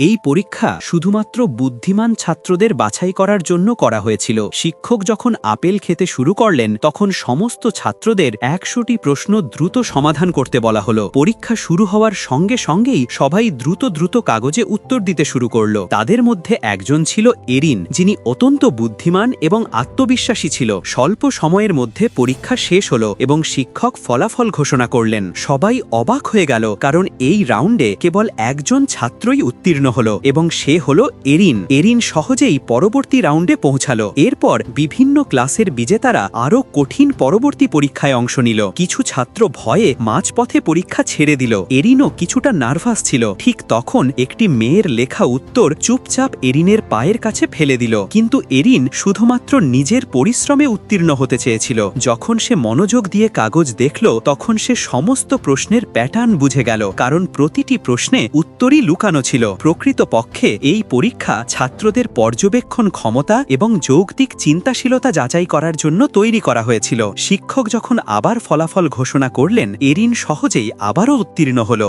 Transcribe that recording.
এই পরীক্ষা শুধুমাত্র বুদ্ধিমান ছাত্রদের বাছাই করার জন্য করা হয়েছিল। শিক্ষক যখন আপেল খেতে শুরু করলেন, তখন সমস্ত ছাত্রদের একশোটি প্রশ্ন দ্রুত সমাধান করতে বলা হলো। পরীক্ষা শুরু হওয়ার সঙ্গে সঙ্গেই সবাই দ্রুত দ্রুত কাগজে উত্তর দিতে শুরু করল। তাদের মধ্যে একজন ছিল এরিন, যিনি অত্যন্ত বুদ্ধিমান এবং আত্মবিশ্বাসী ছিল। স্বল্প সময়ের মধ্যে পরীক্ষা শেষ হলো এবং শিক্ষক ফলাফল ঘোষণা করলেন। সবাই অবাক হয়ে গেল, কারণ এই রাউন্ডে কেবল একজন ছাত্রই উত্তীর্ণ হলো এবং সে হলো এরিন। এরিন সহজেই পরবর্তী রাউন্ডে পৌঁছালো। এরপর বিভিন্ন ক্লাসের বিজেতারা আরও কঠিন পরবর্তী পরীক্ষায় অংশ নিল। কিছু ছাত্র ভয়ে মাঝপথে পরীক্ষা ছেড়ে দিল। এরিনও কিছুটা নার্ভাস ছিল। ঠিক তখন একটি মেয়ের লেখা উত্তর চুপচাপ এরিনের পায়ের কাছে ফেলে দিল। কিন্তু এরিন শুধুমাত্র নিজের পরিশ্রমে উত্তীর্ণ হতে চেয়েছিল। যখন সে মনোযোগ দিয়ে কাগজ দেখল, তখন সে সমস্ত প্রশ্নের প্যাটার্ন বুঝে গেল। কারণ প্রতিটি প্রশ্নে উত্তরই লুকানো ছিল। প্রকৃতপক্ষে এই পরীক্ষা ছাত্রদের পর্যবেক্ষণ ক্ষমতা এবং যৌক্তিক চিন্তাশীলতা যাচাই করার জন্য তৈরি করা হয়েছিল। শিক্ষক যখন আবার ফলাফল ঘোষণা করলেন, এরিন সহজেই আবারও উত্তীর্ণ হল।